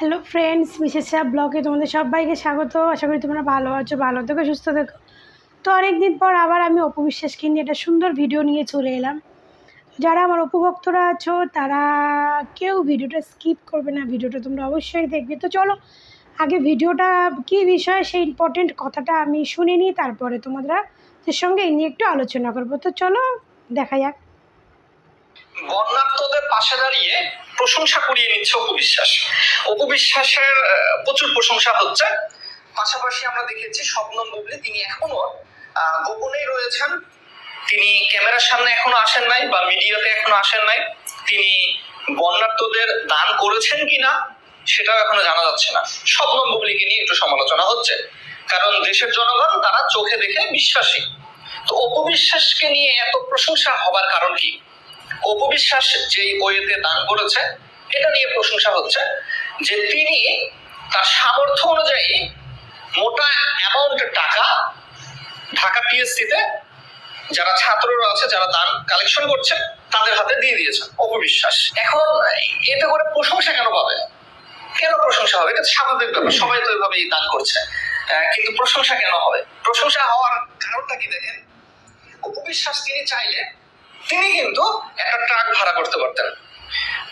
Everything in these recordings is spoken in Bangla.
হ্যালো ফ্রেন্ডস মিসেস শাহ ব্লগে তোমাদের সবাইকে স্বাগত। আশা করি তোমরা ভালো আছো, ভালো থেকো, সুস্থ থেকো। তো অনেক দিন পর আবার আমি অপু বিশ্বাসকে নিয়ে একটা সুন্দর ভিডিও নিয়ে চলে এলাম। যারা আমার উপভক্তরা আছো, তারা কেউ ভিডিওটা স্কিপ করবে না ভিডিওটা তোমরা অবশ্যই দেখবে। তো চলো, আগে ভিডিওটা কী বিষয়, সেই ইম্পর্টেন্ট কথাটা আমি শুনে নিই, তারপরে তোমরা সঙ্গে এই নিয়ে একটু আলোচনা করব। তো চলো, দেখা যাক। বন্যার্থদের পাশে দাঁড়িয়ে প্রশংসা করিয়ে নিচ্ছে অপু বিশ্বাস প্রচুর প্রশংসা হচ্ছে। পাশাপাশি আমরা দেখেছি স্বপ্নম বুবলি তিনি এখনও গোপনেই রয়েছেন। তিনি ক্যামেরার সামনে এখনও আসেন নাই বা মিডিয়াতে এখনও আসেন নাই। তিনি বন্যার্থদের দান করেছেন কিনা, সেটাও এখনও জানা যাচ্ছে না। স্বপ্নম বুবলিকে নিয়ে একটু সমালোচনা হচ্ছে। কারণ দেশের জনগণ, তারা চোখে দেখে বিশ্বাসী। তো অপবিশ্বাসকে নিয়ে এত প্রশংসা হবার কারণ কি? অপবিশ্বাস যেই বইয়েতে দান করেছে, এটা নিয়ে প্রশংসা হচ্ছে যে তিনি তার সামর্থ্য অনুযায়ী মোটা অ্যামাউন্ট টাকা ঢাকা পিএসসিতে যারা ছাত্ররা আছে, যারা দান কালেকশন করছে, তাদের হাতে দিয়ে দিয়েছেন অপবিশ্বাস। এখন এতে করে প্রশংসা কেন পাবে? কেন প্রশংসা হবে? এটা স্বাভাবিক ব্যাপার, সবাই তো এভাবেই দান করছে। কিন্তু প্রশংসা কেন হবে? প্রশংসা হওয়ার কারণটা কি দেখেন? অপবিশ্বাস তিনি চাইলে তিনি কিন্তু একটা ট্রাক ভাড়া করতে পারতেন।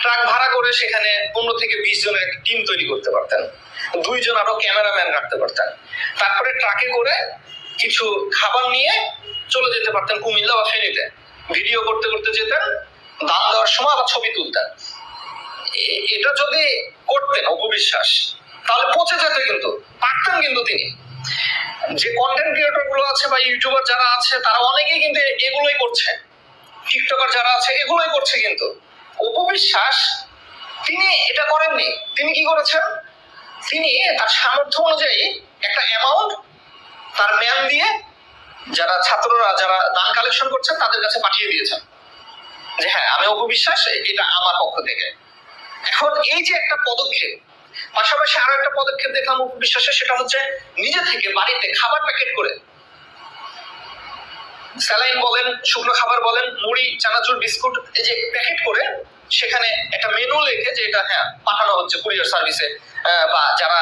ট্রাক ভাড়া করে সেখানে পনেরো থেকে বিশ জনের একটা টিম তৈরি করতে পারতেন। দুইজন আরও ক্যামেরাম্যান রাখতে পারতেন। তারপরে ট্রাকে করে কিছু খাবার নিয়ে চলে যেতে পারতেন কুমিল্লা বা ফেনীতে। ভিডিও করতে করতে যেতেন দান দেওয়ার সময় আবার ছবি তুলতেন। এটা যদি করতেন, অপবিশ্বাস, তাহলে পৌঁছে যেত কিন্তু, পারতেন কিন্তু তিনি। যে কন্টেন্ট ক্রিয়েটরগুলো আছে বা ইউটিউবার যারা আছে, তারা অনেকেই কিন্তু এগুলোই করছে। টিকটকার যারা আছে, এগুলোই করছে কিন্তু। উপবিশ্বাস, তিনি এটা করেননি। তিনি কি করেছেন? তিনি তার সামর্থ্য অনুযায়ী একটা অ্যামাউন্ট তার ম্যান দিয়ে যারা ছাত্ররা যারা দান কালেকশন করছেন, তাদের কাছে পাঠিয়ে দিয়েছেন। যে হ্যাঁ আমি অপবিশ্বাস এটা আমার পক্ষ থেকে। এখন এই যে একটা পদক্ষেপ, পাশাপাশি আরও একটা পদক্ষেপ দেখলাম উপবিশ্বাসের সেটা হচ্ছে নিজে থেকে বাড়িতে খাবার প্যাকেট করে স্যালাইন বলেন, শুকনো খাবার বলেন, মুড়ি, চানাচুর, বিস্কুট, এই যে প্যাকেট করে সেখানে একটা মেনু লিখে যে এটা হ্যাঁ পাঠানো হচ্ছে কুরিয়ার সার্ভিসে বা যারা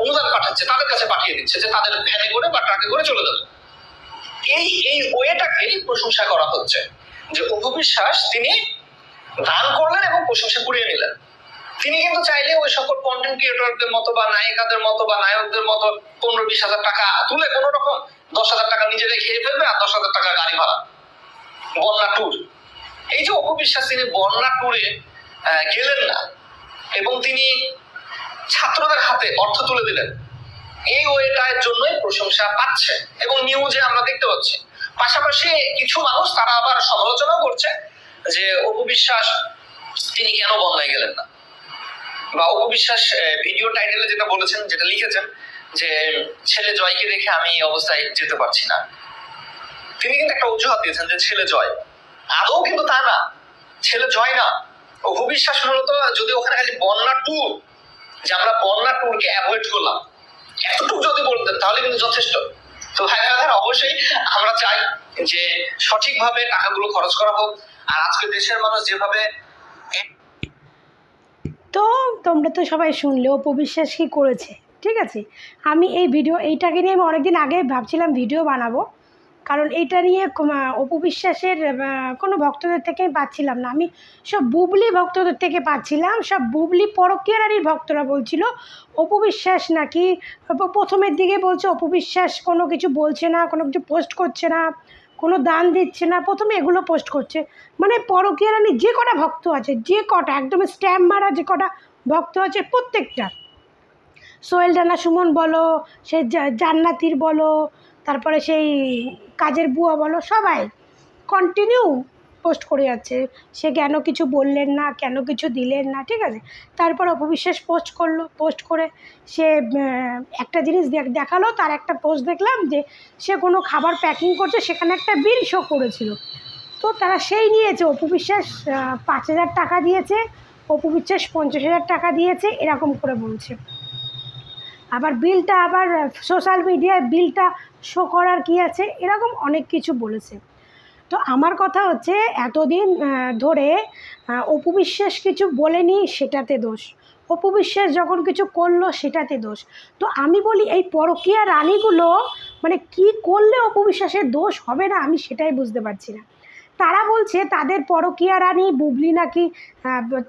অনুদান পাঠাচ্ছে তাদের কাছে পাঠিয়ে দিচ্ছে যে তাদের ভ্যানে করে বা ট্রাকে করে চলে যাবে। এই এই ওয়েটাকেই প্রশংসা করা হচ্ছে যে অপবিশ্বাস তিনি দান করলেন এবং প্রশংসা কুড়িয়ে নিলেন। তিনি কিন্তু চাইলে ওই সকল কন্টেন্ট ক্রিয়েটরদের মতো বা নায়িকাদের মতো বা নায়কদের মতো পনেরো বিশ হাজার টাকা তুলে কোনো রকম দশ হাজার টাকা নিজেরাই খেয়ে ফেলবে আর দশ হাজার টাকা গাড়ি ভাড়া। বন্যা ট্যুর এই যে অপবিশ্বাস তিনি বন্যা ট্যুরে গেলেন না এবং তিনি ছাত্রদের হাতে অর্থ তুলে দিলেন। এই ওয়েটার জন্যই প্রশংসা পাচ্ছে এবং নিউজে আমরা দেখতে পাচ্ছি। পাশাপাশি কিছু মানুষ তারা আবার সমালোচনাও করছে যে অপবিশ্বাস তিনি কেন বন্যায় গেলেন না। বা অপবিশ্বাস ভিডিও টাইটেলে যেটা বলেছেন, যেটা লিখেছেন যে ছেলে জয়কে দেখে আমি এই অবস্থায় যেতে পারছি না। তিনি কিন্তু একটা অজুহাত দিয়েছেন যে ছেলে জয়। আদৌ কিন্তু তা না। ছেলে জয় না। অপবিশ্বাস মূলত যদি ওখানে খালি বন্যা ট্যুর যে আমরা বন্যা ট্যুরকে অ্যাভয়েড করলাম, এতটুকু যদি বলতেন তাহলে কিন্তু যথেষ্ট। তো ভাই ভাইরা অবশ্যই আমরা চাই যে সঠিকভাবে টাকাগুলো খরচ করা হোক, আর আজকে দেশের মানুষ যেভাবে তো তোমরা তো সবাই শুনলে, অপু কি করেছে? ঠিক আছে? আমি এই ভিডিও এইটাকে নিয়ে আমি অনেকদিন আগে ভাবছিলাম ভিডিও বানাবো। কারণ এইটা নিয়ে অপু বিশ্বাসের কোনো ভক্তদের থেকে পাচ্ছিলাম না। আমি সব বুবলি ভক্তদের থেকে পাচ্ছিলাম, সব বুবলি পরকীয়ারানির ভক্তরা বলছিল, অপু বিশ্বাস নাকি? প্রথমের দিকে বলছে, অপু বিশ্বাস কোনো কিছু বলছে না, কোনো কিছু পোস্ট করছে না, কোনো দান দিচ্ছে না। প্রথমে এগুলো পোস্ট করছে। মানে পরকীয়ারানির যে কটা ভক্ত আছে, যে কটা, একদম স্ট্যাম্প মারা যে কটা ভক্ত আছে, প্রত্যেকটা। সোহেল রানা সুমন বলো, সে জান্নাতির বলো, তারপরে সেই কাজের বুয়া বলো, সবাই কন্টিনিউ পোস্ট করে যাচ্ছে। সে কেন কিছু বললেন না, কেন কিছু দিলেন না, ঠিক আছে? তারপর অপবিশ্বাস পোস্ট করল পোস্ট করে সে একটা জিনিস দেখ- দেখাল, তার একটা পোস্ট দেখলাম যে সে কোনো খাবার প্যাকিং করছে, সেখানে একটা বিল শো করেছিল। তো তারা সেই নিয়েছে, অপবিশ্বাস পাঁচ হাজার টাকা দিয়েছে অপু বিশ্বাস পঞ্চাশ হাজার টাকা দিয়েছে, এরকম করে বলছে। আবার বিলটা আবার সোশ্যাল মিডিয়ায় বিলটা শো করার কি আছে? এরকম অনেক কিছু বলেছে। তো আমার কথা হচ্ছে, এতদিন ধরে অপু বিশ্বাস কিছু বলেনি, সেটাতে দোষ। অপবিশ্বাস যখন কিছু করল, সেটাতে দোষ। তো আমি বলি, এই পরকীয়া রানীগুলো মানে কি করলে অপবিশ্বাসের দোষ হবে না? আমি সেটাই বুঝতে পারছি না। তারা বলছে, তাদের পরকীয়া রানী বুবলি নাকি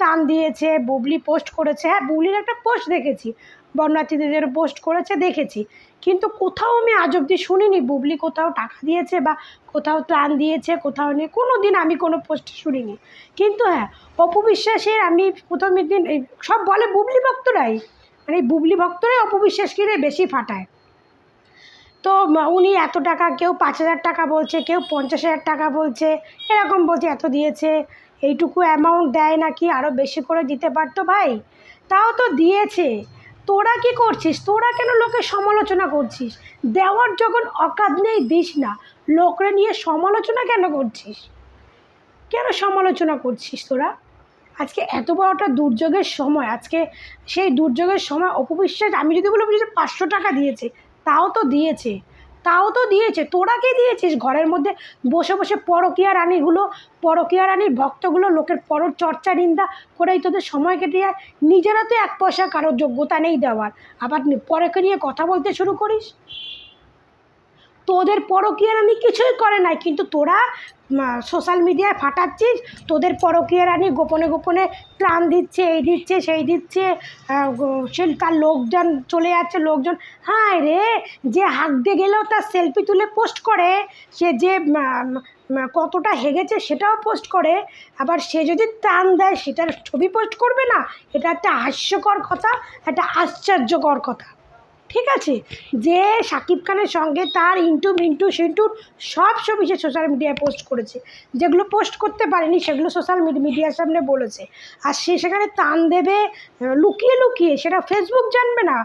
টান দিয়েছে, বুবলি পোস্ট করেছে। হ্যাঁ বুবলির একটা পোস্ট দেখেছি। বন্যার্থীদের পোস্ট করেছে, দেখেছি। কিন্তু কোথাও আমি আজ অব্দি শুনিনি, বুবলি কোথাও টাকা দিয়েছে বা কোথাও ত্রাণ দিয়েছে, কোথাও নেই কোনো দিন আমি কোনো পোস্ট শুনিনি। কিন্তু হ্যাঁ অপবিশ্বাসের আমি প্রথম দিন সব বলে বুবলি ভক্তরাই মানে বুবলি ভক্তরাই অপবিশ্বাসকে বেশি ফাটায়। তো উনি এত টাকা, কেউ পাঁচ হাজার টাকা বলছে, কেউ পঞ্চাশ হাজার টাকা বলছে, এরকম বলছে, এত দিয়েছে, এইটুকু অ্যামাউন্ট দেয় নাকি আরও বেশি করে দিতে পারতো ভাই? তাও তো দিয়েছে। তোরা কি করছিস? তোরা কেন লোকে সমালোচনা করছিস? দেওয়ার যখন অকাদ নেই, দিস না। লোকরা নিয়ে সমালোচনা কেন করছিস? কেন সমালোচনা করছিস তোরা? আজকে এত বড় একটা দুর্যোগের সময়, আজকে সেই দুর্যোগের সময় অপবিশ্বাস আমি যদি বলব যে পাঁচশো টাকা দিয়েছে, তাও তো দিয়েছে। তাও তো দিয়েছে, তোরা কি দিয়েছিস? ঘরের মধ্যে বসে বসে পরকীয়া রানীগুলো, পরকীয়া রানীর ভক্তগুলো, লোকের পর চর্চা নিন্দা করেই তোদের সময় কেটে যায়। নিজেরা তো এক পয়সা কারোর যোগ্যতা নেই দেওয়ার। আবার পরকে নিয়ে কথা বলতে শুরু করিস? তোদের পরকীয়া রানী কিছুই করে নাই, কিন্তু তোরা সোশ্যাল মিডিয়ায় ফাটাচ্ছিস, তোদের পরকীয়া রানী গোপনে গোপনে ত্রাণ দিচ্ছে, এই দিচ্ছে, সেই দিচ্ছে সে তার লোকজন চলে যাচ্ছে, লোকজন হ্যাঁ রে, যে হাঁকতে গেলেও তার সেলফি তুলে পোস্ট করে, সে যে কতটা হেগেছে সেটাও পোস্ট করে, আবার সে যদি ত্রাণ দেয়, সেটার ছবি পোস্ট করবে না, এটা একটা হাস্যকর কথা, একটা আশ্চর্যকর কথা। ঠিক আছে? যে সাকিব খানের সঙ্গে তার ইন্টু মিন্টু সিন্টু সব ছবি সে সোশ্যাল মিডিয়ায় পোস্ট করেছে। যেগুলো পোস্ট করতে পারেনি, সেগুলো সোশ্যাল মিডিয়ার সামনে বলেছে। আর সে সেখানে তান দেবে লুকিয়ে লুকিয়ে, সেটা ফেসবুক জানবে না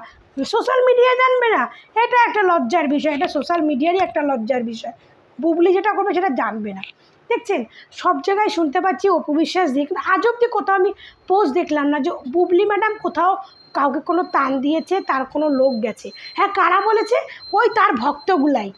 সোশ্যাল মিডিয়া জানবে না। এটা একটা লজ্জার বিষয়, এটা সোশ্যাল মিডিয়ারই একটা লজ্জার বিষয়। বুবলি যেটা করবে সেটা জানবে না। দেখছেন? সব জায়গায় শুনতে পাচ্ছি অপু অপবিশ্বাস দিক আজ অব্দি কোথাও আমি পোস্ট দেখলাম না যে বুবলি ম্যাডাম কোথাও কাউকে কোনো তান দিয়েছে, তার কোনো লোক গেছে। হ্যাঁ কারা বলেছে? ওই তার ভক্তগুলাই।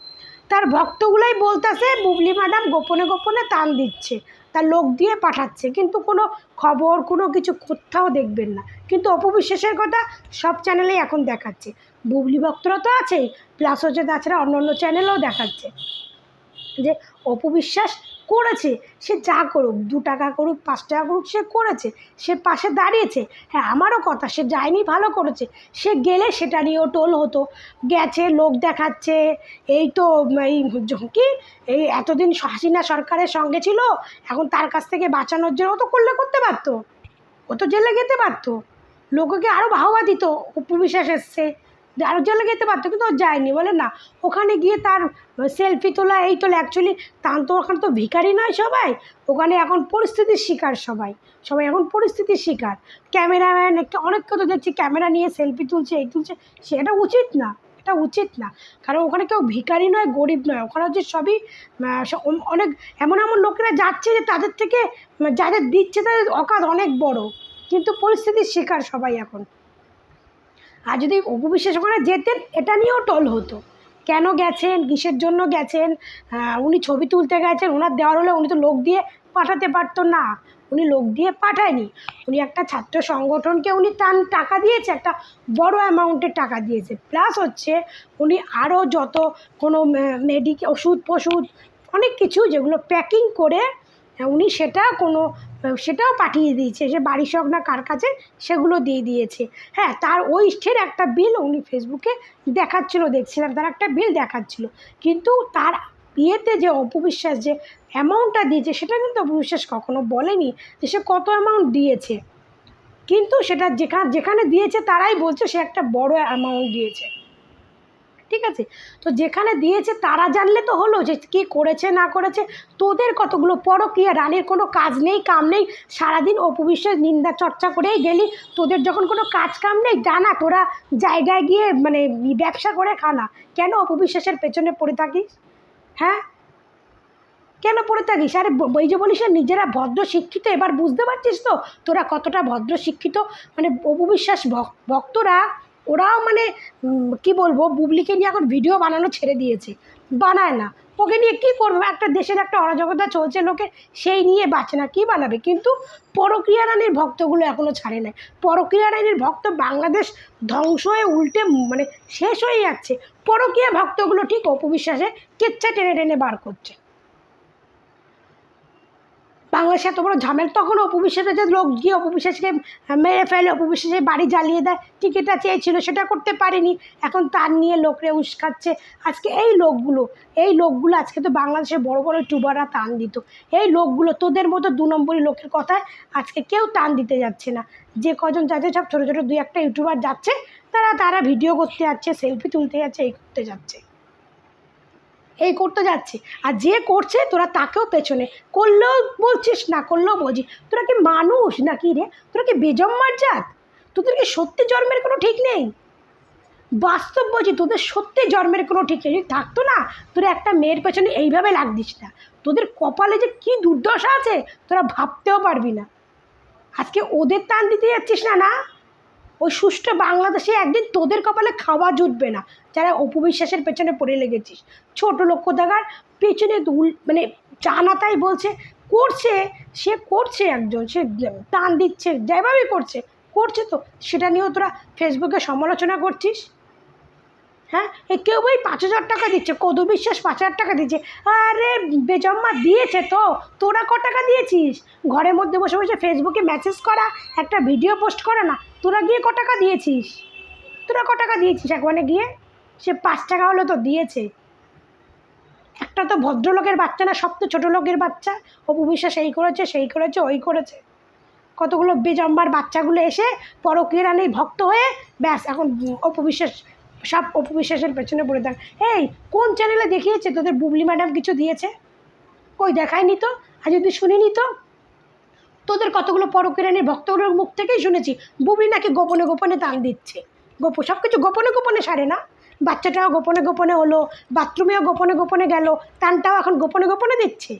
তার ভক্তগুলাই বলতেছে, বুবলি ম্যাডাম গোপনে গোপনে তান দিচ্ছে তার লোক দিয়ে পাঠাচ্ছে। কিন্তু কোনো খবর, কোনো কিছু কোথাও দেখবেন না। কিন্তু অপবিশ্বাসের কথা সব চ্যানেলেই এখন দেখাচ্ছে। বুবলি ভক্তরা তো আছেই প্লাস হচ্ছে তাছাড়া অন্য অন্য চ্যানেলেও দেখাচ্ছে। যে অপবিশ্বাস করেছে, সে যা করুক, দু টাকা করুক, পাঁচ টাকা করুক, সে করেছে, সে পাশে দাঁড়িয়েছে। হ্যাঁ আমারও কথা, সে যায়নি, ভালো করেছে। সে গেলে সেটা নিয়েও টোল হতো। গেছে, লোক দেখাচ্ছে, এই তো, এই কি, এই এতদিন হাসিনা সরকারের সঙ্গে ছিল, এখন তার কাছ থেকে বাঁচানোর জন্য ও তো করলে করতে পারতো। ও তো জেলে যেতে পারতো। লোককে আরও বাহবা দিত উপবিশ্বাস এসছে। আরও জেলে যেতে পারতো, কিন্তু ও যায়নি। বলে না, ওখানে গিয়ে তার সেলফি তোলা, এই তোলা অ্যাকচুয়ালি তার তো ওখানে তো ভিখারি নয় সবাই। ওখানে এখন পরিস্থিতির শিকার সবাই। সবাই এখন পরিস্থিতির শিকার। ক্যামেরাম্যান একটা অনেককে তো দেখছি, ক্যামেরা নিয়ে সেলফি তুলছে, এই তুলছে সেটা উচিত না, এটা উচিত না। কারণ ওখানে কেউ ভিখারি নয়, গরিব নয়। ওখানে হচ্ছে সবই অনেক, এমন এমন লোকেরা যাচ্ছে যে তাদের থেকে, যাদের দিচ্ছে তাদের অকাদ অনেক বড়। কিন্তু পরিস্থিতির শিকার সবাই এখন। আর যদি অপবিশ্বাস ওখানে যেতেন, এটা নিয়েও টল হতো। কেন গেছেন? কিসের জন্য গেছেন? উনি ছবি তুলতে গেছেন ওনার দেওয়ার হলে উনি তো লোক দিয়ে পাঠাতে পারতো না। উনি লোক দিয়ে পাঠায়নি। উনি একটা ছাত্র সংগঠনকে উনি তার টাকা দিয়েছে, একটা বড় অ্যামাউন্টের টাকা দিয়েছে। প্লাস হচ্ছে, উনি আরও যত কোনো মেডিক ওষুধ ফষুধ অনেক কিছু যেগুলো প্যাকিং করে উনি সেটা কোনো, সেটাও পাঠিয়ে দিয়েছে, যে বাড়ি শখ না কার কাছে, সেগুলো দিয়ে দিয়েছে। হ্যাঁ তার ওই ইষ্টের একটা বিল উনি ফেসবুকে দেখাচ্ছিল, দেখছিলাম, তার একটা বিল দেখাচ্ছিল। কিন্তু তার ইয়েতে যে অপবিশ্বাস, যে অ্যামাউন্টটা দিয়েছে, সেটা কিন্তু অপবিশ্বাস কখনো বলেনি, যে সে কত অ্যামাউন্ট দিয়েছে। কিন্তু সেটা যেখানে যেখানে দিয়েছে, তারাই বলছে সে একটা বড় অ্যামাউন্ট দিয়েছে। ঠিক আছে? তো যেখানে দিয়েছে তারা জানলে তো হলো যে কী করেছে, না করেছে। তোদের কতগুলো পরকীয়া? রানীর কোনো কাজ নেই, কাম নেই। সারাদিন অপবিশ্বাস, নিন্দা, চর্চা করেই গেলি। তোদের যখন কোনো কাজ কাম নেই জানা তোরা জায়গায় গিয়ে মানে ব্যবসা করে খানা কেন অপবিশ্বাসের পেছনে পড়ে থাকিস? হ্যাঁ? কেন পড়ে থাকিস? আরে এই যে বলিস নিজেরা ভদ্র শিক্ষিত, এবার বুঝতে পারছিস তো তোরা কতটা ভদ্র শিক্ষিত? মানে অপবিশ্বাস ভক- ভক্তরা ওরাও মানে কি বলব, বুবলিকে নিয়ে এখন ভিডিও বানানো ছেড়ে দিয়েছে। বানায় না। ওকে নিয়ে কী করবে? একটা দেশের একটা অরাজকতা চলছে লোকে, সেই নিয়ে বাঁচে না, কী বানাবে? কিন্তু পরক্রিয়া রানীর ভক্তগুলো এখনও ছাড়ে নাই। পরক্রিয়া রানীর ভক্ত বাংলাদেশ ধ্বংস হয়ে উল্টে মানে শেষ হয়ে যাচ্ছে। পরকীয়া ভক্তগুলো ঠিক অপবিশ্বাসে কেচ্ছা টেনে টেনে বার করছে। বাংলাদেশে এত বড় ঝামেল, তখন অপবিশ্বাসের যে লোক গিয়ে অপবিশ্বাসকে মেরে ফেলে অপবিশ্বাসের বাড়ি জ্বালিয়ে দেয় টিকিটটা চেয়েছিল, সেটা করতে পারেনি। এখন তার নিয়ে লোকরে উস্কাচ্ছে আজকে এই লোকগুলো এই লোকগুলো আজকে তো বাংলাদেশের বড় বড় টুবাররা টান দিত। এই লোকগুলো তোদের মতো দু নম্বরই লোকের কথায় আজকে কেউ টান দিতে যাচ্ছে না। যে কজন যাচ্ছে, সব ছোটো ছোটো দুই একটা ইউটিউবার যাচ্ছে, তারা তারা ভিডিও করতে যাচ্ছে, সেলফি তুলতে যাচ্ছে, এই করতে যাচ্ছে। এই করতে যাচ্ছে। আর যে করছে, তোরা তাকেও পেছনে। করলেও বলছিস না, করলেও বলছিস। তোরা কি মানুষ নাকি রে? তোরা কি বেজম্মার জাত? তোদের কি সত্যি জন্মের কোনো ঠিক নেই? বাস্তব বলছি, তোদের সত্যি জন্মের কোনো ঠিক নেই। থাকতো না, তোরা একটা মেয়ের পেছনে এইভাবে লাগদিস না। তোদের কপালে যে কী দুর্দশা আছে, তোরা ভাবতেও পারবি না। আজকে ওদের টান দিতে যাচ্ছিস না না? ওই সুষ্ঠু বাংলাদেশে একদিন তোদের কপালে খাওয়া জুটবে না। যারা অপবিশ্বাসের পেছনে পড়ে লেগেছিস। ছোট লক্ষ্য কোথাকার পেছনে দুল মানে জানাতাই বলছে, করছে, সে করছে একজন, সে টান দিচ্ছে, যেভাবেই করছে করছে তো, সেটা নিয়েও তোরা ফেসবুকে সমালোচনা করছিস? হ্যাঁ এ কেউ ওই পাঁচ হাজার টাকা দিচ্ছে, কদু বিশ্বাস পাঁচ হাজার টাকা দিচ্ছে, আরে বেজম্মা দিয়েছে তো, তোরা ক টাকা দিয়েছিস? ঘরের মধ্যে বসে বসে ফেসবুকে মেসেজ করা, একটা ভিডিও পোস্ট করা না, তোরা গিয়ে ক টাকা দিয়েছিস? তোরা ক টাকা দিয়েছিস একবারে গিয়ে? সে পাঁচ টাকা হলো তো দিয়েছে। একটা তো ভদ্রলোকের বাচ্চা না, সব তো ছোটো লোকের বাচ্চা। অপু বিশ্বাস এই করেছে, সেই করেছে, ওই করেছে। কতগুলো বেজম্বার বাচ্চাগুলো এসে পরকীয় রানীর ভক্ত হয়ে, ব্যাস, এখন অপবিশ্বাস সব অপবিশ্বাসের পেছনে পড়ে থাক। এই, কোন চ্যানেলে দেখিয়েছে? তোদের বুবলি ম্যাডাম কিছু দিয়েছে? কই দেখায়নি তো? আর যদি শুনিনি তো? তোদের কতগুলো পরকিরানির ভক্তগুলোর মুখ থেকেই শুনেছি। বুবলি নাকি গোপনে গোপনে দান দিচ্ছে। গোপ সব কিছু গোপনে গোপনে সারে না? বাচ্চাটাও গোপনে গোপনে হলো, বাথরুমেও গোপনে গোপনে গেল টানটাও এখন গোপনে গোপনে দিচ্ছে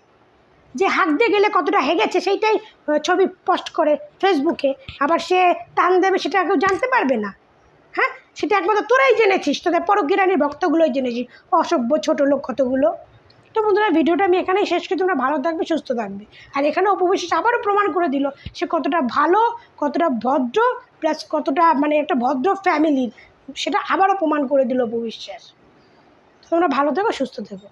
যে হাঁক দিয়ে গেলে কতটা হেগেছে সেইটাই ছবি পোস্ট করে ফেসবুকে আবার সে টান দেবে সেটা কেউ জানতে পারবে না। হ্যাঁ? সেটা একমাত্র তোরাই জেনেছিস, তোদের পরকিরানির ভক্তগুলোই জেনেছিস। অসভ্য ছোটো লোক কতগুলো। তো বন্ধুরা, ভিডিওটা আমি এখানেই শেষ করি, তোমরা ভালো থাকবে, সুস্থ থাকবে। আর এখানে উপবিশ্বাস আবারও প্রমাণ করে দিল, সে কতটা ভালো, কতটা ভদ্র প্লাস কতটা মানে একটা ভদ্র ফ্যামিলির সেটা আবারও প্রমাণ করে দিল ভবিষ্যৎ। তোমরা ভালো থেকো সুস্থ থেকো।